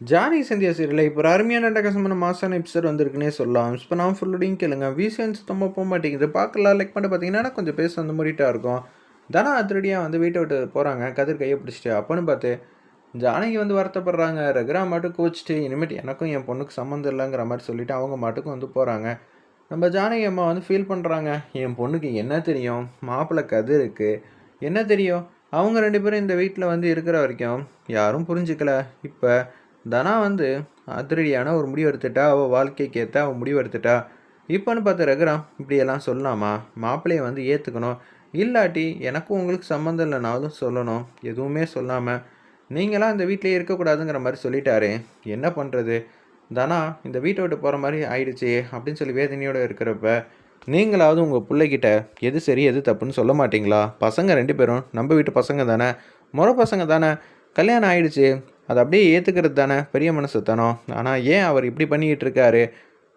Johnny Sandhya serial இப்போ ஒரு அருமையான டகசமான மாசான எபிசோட் வந்திருக்குன்னே சொல்லலாம். இப்போ நான் ஃபுல்லோடையும் கேளுங்க. விசியன் சுத்தமாக போக மாட்டேங்குது. பார்க்கலாம். லைக் பண்ணி பார்த்தீங்கன்னா கொஞ்சம் பேச அந்த மாதிரிட்டா இருக்கும். தனா அதிரடியாக வந்து வீட்டை விட்டு போகிறாங்க கதிர் கையை பிடிச்சிட்டு. அப்போன்னு பார்த்து ஜானகி வந்து வருத்தப்படுறாங்க. ரகுரா மட்டும் கோச்சிட்டு இனிமேட்டு எனக்கும் என் பொண்ணுக்கு சம்மந்தம் இல்லைங்கிற மாதிரி சொல்லிவிட்டு அவங்க மாட்டுக்கும் வந்து போகிறாங்க நம்ம ஜானகி அம்மா வந்து ஃபீல் பண்ணுறாங்க என் பொண்ணுக்கு என்ன தெரியும்? மாப்பிள்ளை கதிருக்கு. என்ன தெரியும்? அவங்க ரெண்டு பேரும் இந்த வீட்டில் வந்து இருக்கிற வரைக்கும் யாரும் புரிஞ்சுக்கல. இப்போ தனா வந்து அதிரடியான ஒரு முடிவு எடுத்துட்டா அவள் வாழ்க்கைக்கு ஏற்ற அவள் முடிவு எடுத்துட்டா. இப்போன்னு பார்த்து ரகுராம் இப்படியெல்லாம் சொல்லலாமா மாப்பிள்ளையை வந்து ஏற்றுக்கணும் இல்லாட்டி எனக்கும் உங்களுக்கு சம்மந்தம் இல்லைனாலும் சொல்லணும். எதுவுமே சொல்லாமல் நீங்களாம் இந்த வீட்டிலே இருக்கக்கூடாதுங்கிற மாதிரி சொல்லிட்டாரு. என்ன பண்ணுறது தனா இந்த வீட்டை விட்டு போகிற மாதிரி ஆயிடுச்சு அப்படின்னு சொல்லி வேதனையோடு இருக்கிறப்ப நீங்களாவது உங்கள் பிள்ளைகிட்ட எது சரி எது தப்புன்னு சொல்ல மாட்டீங்களா? பசங்க ரெண்டு பேரும் நம்ம வீட்டு பசங்க தானே? முறை பசங்க தானே? கல்யாணம் ஆயிடுச்சு. அதை அப்படியே ஏற்றுக்கிறது தானே பெரிய மனசுத்தனம். ஆனால் ஏன் அவர் இப்படி பண்ணிக்கிட்டு இருக்காரு?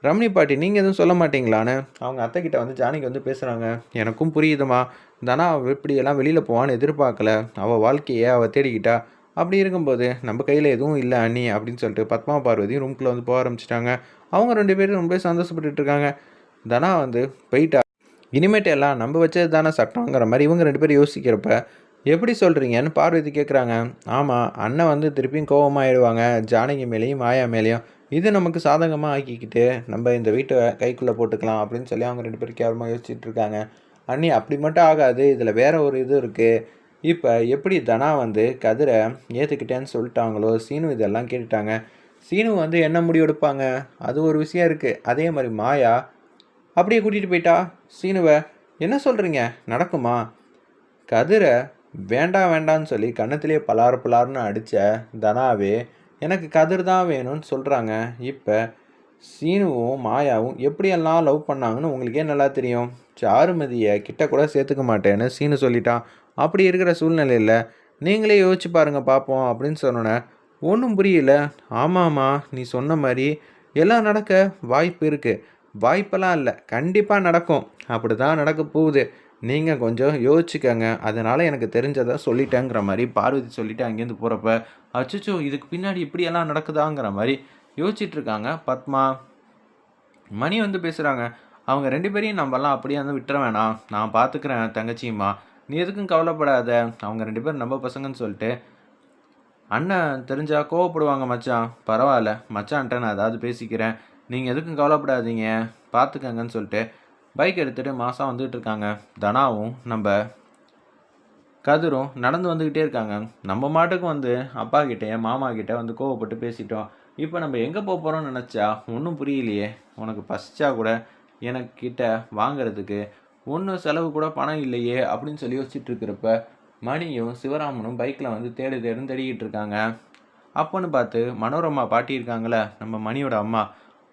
ரமணி பாட்டி நீங்கள் எதுவும் சொல்ல மாட்டீங்களான்னு? அவங்க அத்தைக்கிட்ட வந்து ஜானகி வந்து பேசுகிறாங்க எனக்கும் புரியுதுமா. தனா அவள் இப்படியெல்லாம் வெளியில் போவான்னு எதிர்பார்க்கல. அவள் வாழ்க்கையை அவள் தேடிக்கிட்டா. அப்படி இருக்கும்போது நம்ம கையில் எதுவும் இல்லை அண்ணி அப்படின்னு சொல்லிட்டு பத்மா பார்வதி ரூம்குள்ளே வந்து போக ஆரம்பிச்சிட்டாங்க. அவங்க ரெண்டு பேரும் ரொம்ப சந்தோஷப்பட்டுட்டு இருக்காங்க. தனா வந்து போயிட்டா. இனிமேட்டு எல்லாம் நம்ம வச்சது தானே சட்டங்கிற மாதிரி இவங்க ரெண்டு பேரும் யோசிக்கிறப்ப எப்படி சொல்கிறீங்கன்னு பார்வதி கேட்குறாங்க ஆமாம் அண்ணன் வந்து திருப்பியும் கோபமாயிடுவாங்க ஜானகி மேலேயும் மாயா மேலேயும். இது நமக்கு சாதகமாக ஆக்கிக்கிட்டு நம்ம இந்த வீட்டை கைக்குள்ளே போட்டுக்கலாம் அப்படின்னு சொல்லி அவங்க ரெண்டு பேரும் கேவலமாக யோசிச்சுட்டு இருக்காங்க. அண்ணி அப்படி மட்டும் ஆகாது. இதில் வேற ஒரு இது இருக்குது இப்போ எப்படி தனா வந்து கதிரை ஏற்றுக்கிட்டேன்னு சொல்லிட்டாங்களோ சீனு இதெல்லாம் கேட்டுட்டாங்க. சீனு வந்து என்ன முடிவெடுப்பாங்க அது ஒரு விஷயம் இருக்குது அதே மாதிரி மாயா அப்படியே கூட்டிகிட்டு போயிட்டா. சீனுவை என்ன சொல்கிறீங்க நடக்குமா? கதிரை வேண்டாம் வேண்டான்னு சொல்லி கன்னத்திலே பலாறு பலாருன்னு அடித்த தனாவே எனக்கு கதிர் தான் வேணும்னு சொல்கிறாங்க இப்போ சீனுவும் மாயாவும் எப்படியெல்லாம் லவ் பண்ணாங்கன்னு உங்களுக்கே நல்லா தெரியும்? சாருமதியை கிட்ட கூட சேர்த்துக்க மாட்டேன்னு சீனு சொல்லிட்டான். அப்படி இருக்கிற சூழ்நிலையில் நீங்களே யோசிச்சு பாருங்கள் பார்ப்போம் அப்படின்னு சொன்னோன்னே ஒன்றும் புரியல. ஆமாம்மா நீ சொன்ன மாதிரி எல்லாம் நடக்க வாய்ப்பு இருக்குது வாய்ப்பெல்லாம் இல்லை. கண்டிப்பாக நடக்கும். அப்படி தான் நடக்க போகுது. நீங்கள் கொஞ்சம் யோசிச்சுக்கங்க. அதனால் எனக்கு தெரிஞ்சதை சொல்லிட்டேங்கிற மாதிரி பார்வதி சொல்லிட்டு அங்கேருந்து போகிறப்ப அச்சச்சோ இதுக்கு பின்னாடி இப்படியெல்லாம் நடக்குதாங்கிற மாதிரி யோசிச்சிட்ருக்காங்க. பத்மா மணி வந்து பேசுகிறாங்க அவங்க ரெண்டு பேரையும் நம்மலாம் அப்படியே வந்து விட்டுற வேணாம். நான் பார்த்துக்கிறேன் தங்கச்சியுமா. நீ எதுக்கும் கவலைப்படாத. அவங்க ரெண்டு பேரும் நம்ம பசங்கன்னு சொல்லிட்டு அண்ணன் தெரிஞ்சால் கோவப்படுவாங்க மச்சான். பரவாயில்ல. மச்சான்ட்ட நான் ஏதாவது பேசிக்கிறேன். நீங்கள் எதுக்கும் கவலைப்படாதீங்க. பார்த்துக்கங்கன்னு சொல்லிட்டு பைக் எடுத்துகிட்டு மாதம் வந்துகிட்டு இருக்காங்க. தனாவும் நம்ம கதிரும் நடந்து வந்துக்கிட்டே இருக்காங்க. நம்ம மாட்டுக்கு வந்து அப்பா கிட்டே மாமா கிட்டே வந்து கோவப்பட்டு பேசிட்டோம். இப்போ நம்ம எங்கே போக போகிறோம்னு நினச்சா ஒன்றும் புரியலையே. உனக்கு பசிச்சா கூட எனக்கிட்ட வாங்கிறதுக்கு வாங்குறதுக்கு ஒன்றும் செலவு கூட பணம் இல்லையே அப்படின்னு சொல்லி யோசிச்சுட்டு இருக்கிறப்ப மணியும் சிவராமனும் பைக்கில் வந்து தேடு தேடுன்னு தேடிக்கிட்டு இருக்காங்க. அப்போன்னு பார்த்து மனோரமா பாட்டி இருக்காங்களே நம்ம மணியோட அம்மா.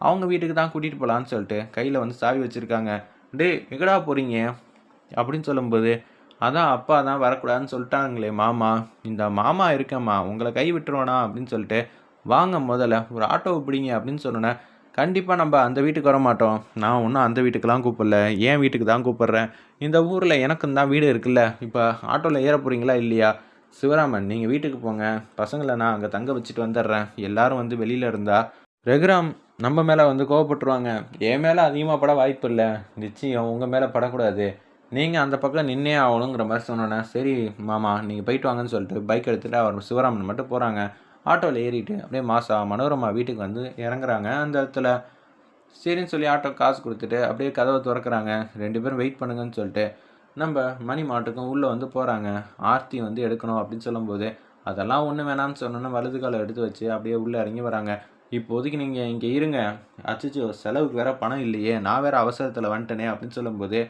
அவங்க வீட்டுக்கு தான் கூட்டிகிட்டு போகலான்னு சொல்லிட்டு கையில் வந்து சாவி வச்சுருக்காங்க. டேய் எங்கடா போகிறீங்க அப்படின்னு சொல்லும்போது அதான் அப்பா தான் வரக்கூடாதுன்னு சொல்லிட்டாங்களே மாமா. இந்த மாமா இருக்கேம்மா உங்களை கை விட்டுருவானா? அப்படின்னு சொல்லிட்டு வாங்க முதல்ல ஒரு ஆட்டோவை பிடிங்க அப்படின்னு சொன்னோன்னே கண்டிப்பாக நம்ம அந்த வீட்டுக்கு வர மாட்டோம். நான் ஒன்றும் அந்த வீட்டுக்கெலாம் கூப்பிடல என் வீட்டுக்கு தான் கூப்பிட்றேன். இந்த ஊரில் எனக்கும் தான் வீடு இருக்குல்ல இப்போ ஆட்டோவில் ஏற போகிறீங்களா இல்லையா? சிவராமன் நீங்கள் வீட்டுக்கு போங்க. பசங்களை நான் அங்கே தங்க வச்சுட்டு வந்துடுறேன். எல்லாரும் வந்து வெளியில் இருந்தால் ரகுராம் நம்ம மேலே வந்து கோவப்பட்டுருவாங்க. என் மேலே அதிகமாக பட வாய்ப்பு இல்லை நிச்சயம் உங்கள் மேலே படக்கூடாது. நீங்கள் அந்த பக்கம் நின்னே ஆகணுங்கிற மாதிரி சொன்னோன்னே சரி மாமா நீங்கள் போயிட்டு வாங்கன்னு சொல்லிட்டு பைக் எடுத்துகிட்டு அவர் சிவராமன் மட்டும் போகிறாங்க ஆட்டோவில் ஏறிட்டு அப்படியே மாசா மனோரமா வீட்டுக்கு வந்து இறங்குறாங்க. அந்த இடத்துல சரின்னு சொல்லி ஆட்டோ காசு கொடுத்துட்டு அப்படியே கதவை திறக்கிறாங்க. ரெண்டு பேரும் வெயிட் பண்ணுங்கன்னு சொல்லிட்டு நம்ம மணி மாட்டுக்கும் உள்ளே வந்து போகிறாங்க ஆர்த்தி வந்து எடுக்கணும் அப்படின்னு சொல்லும்போது அதெல்லாம் ஒன்று வேணாம்னு சொன்னோன்னே வலது காலை எடுத்து வச்சு அப்படியே உள்ளே இறங்கி வராங்க. இப்போதைக்கு நீங்கள் இங்கே இருங்க. அச்சச்சோ செலவுக்கு வேறு பணம் இல்லையே. நான் வேறு அவசரத்தில் வந்துட்டேனே அப்படின்னு சொல்லும்போது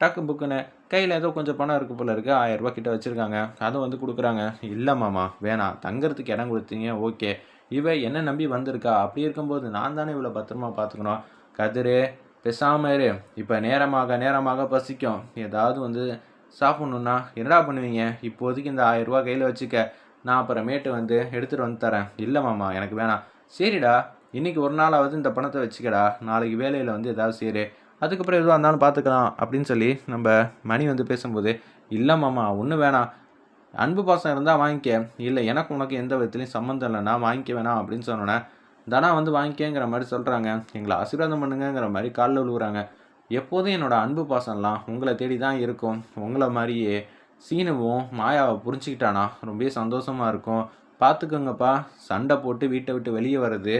டக்கு புக்குன்னு கையில் ஏதோ கொஞ்சம் பணம் இருக்குது போல இருக்குது ஆயிரரூபா கிட்ட வச்சுருக்காங்க. அதை வந்து கொடுக்குறாங்க. இல்லை மாமா வேணாம். தங்குறதுக்கு இடம் கொடுத்தீங்க. ஓகே. இவ என்ன நம்பி வந்திருக்கா? அப்படி இருக்கும்போது நான் தானே இவ்வளோ பத்திரமா பார்த்துக்கணும் கதிரு பெசாமல் இரு. இப்போ நேரமாக நேரமாக பசிக்கும். ஏதாவது வந்து சாப்பிட்ணுன்னா என்னடா பண்ணுவீங்க? இப்போதைக்கு இந்த ஆயிரரூபா கையில் வச்சுக்க. நான் அப்புறமேட்டு வந்து எடுத்துகிட்டு வந்து தரேன். இல்லை மாமா எனக்கு வேணாம். சரிடா இன்னைக்கு ஒரு நாளாவது இந்த பணத்தை வச்சுக்கடா நாளைக்கு வேலையில் வந்து ஏதாவது சேரு அதுக்கப்புறம் எதுவாக இருந்தாலும் பார்த்துக்கலாம் அப்படின்னு சொல்லி நம்ம மணி வந்து பேசும்போது இல்லை மாமா ஒன்றும் வேணாம். அன்பு பாசம் இருந்தால் வாங்கிக்க. இல்லை எனக்கு உனக்கு எந்த விதத்துலையும் சம்மந்தம் இல்லைன்னா வாங்கிக்க வேணாம். அப்படின்னு சொன்னோன்னே தனா வந்து வாங்கிக்கங்கிற மாதிரி சொல்கிறாங்க எங்களை ஆசீர்வாதம் பண்ணுங்கங்கிற மாதிரி காலில் விழுவுறாங்க எப்போதும் என்னோட அன்பு பாசம்லாம் உங்களை தேடி தான் இருக்கும். உங்களை மாதிரியே சீனுவும் மாயாவை புரிஞ்சுக்கிட்டானா ரொம்ப சந்தோஷமாக இருக்கும். பார்த்துக்கோங்கப்பா சண்டை போட்டு வீட்டை விட்டு வெளியே வர்றது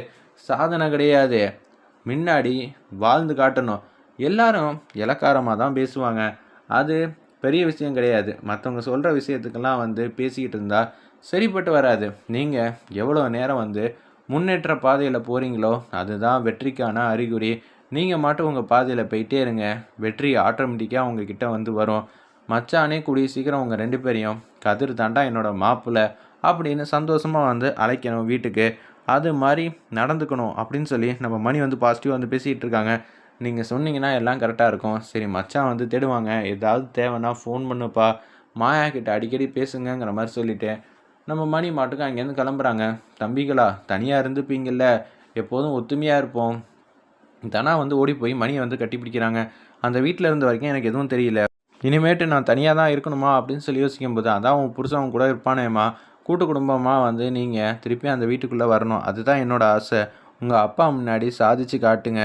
சாதனை கிடையாது. முன்னாடி வாழ்ந்து காட்டணும். எல்லாரும் இலக்காரமாக தான் பேசுவாங்க. அது பெரிய விஷயம் கிடையாது. மற்றவங்க சொல்கிற விஷயத்துக்கெல்லாம் வந்து பேசிக்கிட்டு இருந்தால் சரிப்பட்டு வராது. நீங்கள் எவ்வளோ நேரம் வந்து முன்னேற்ற பாதையில் போகிறீங்களோ அதுதான் வெற்றிக்கான அறிகுறி. நீங்கள் மட்டும் உங்கள் பாதையில் போயிட்டே இருங்க. வெற்றி ஆட்டோமேட்டிக்காக உங்ககிட்ட வந்து வரும். மச்சானே கூடிய சீக்கிரம் உங்கள் ரெண்டு பேரையும். கதிர் தாண்டா என்னோட மாப்பிள்ளை அப்படின்னு சந்தோஷமாக வந்து அழைக்கணும் வீட்டுக்கு. அது மாதிரி நடந்துக்கணும் அப்படின்னு சொல்லி நம்ம மணி வந்து பாசிட்டிவாக வந்து பேசிகிட்டு இருக்காங்க. நீங்கள் சொன்னீங்கன்னா எல்லாம் கரெக்டாக இருக்கும். சரி மச்சான் வந்து தேடுவாங்க. ஏதாவது தேவைன்னா ஃபோன் பண்ணுப்பா. மாயா கிட்ட அடிக்கடி பேசுங்கங்கிற மாதிரி சொல்லிட்டு நம்ம மணி மாட்டுக்கு அங்கேருந்து கிளம்புறாங்க. தம்பிகளா தனியாக இருந்துப்பீங்கள்ல எப்போதும் ஒத்துமையாக இருப்போம். தனா வந்து ஓடி போய் மணியை வந்து கட்டி பிடிக்கிறாங்க. அந்த வீட்டில் இருந்த வரைக்கும் எனக்கு எதுவும் தெரியல. இனிமேட்டு நான் தனியாக தான் இருக்கணுமா அப்படின்னு சொல்லி யோசிக்கும் போது அதான் உன் புருஷன் கூட இருப்பானேம்மா. கூட்டு குடும்பமாக வந்து நீங்கள் திருப்பி அந்த வீட்டுக்குள்ளே வரணும். அதுதான் என்னோடய ஆசை. உங்கள் அப்பா முன்னாடி சாதிச்சு காட்டுங்க.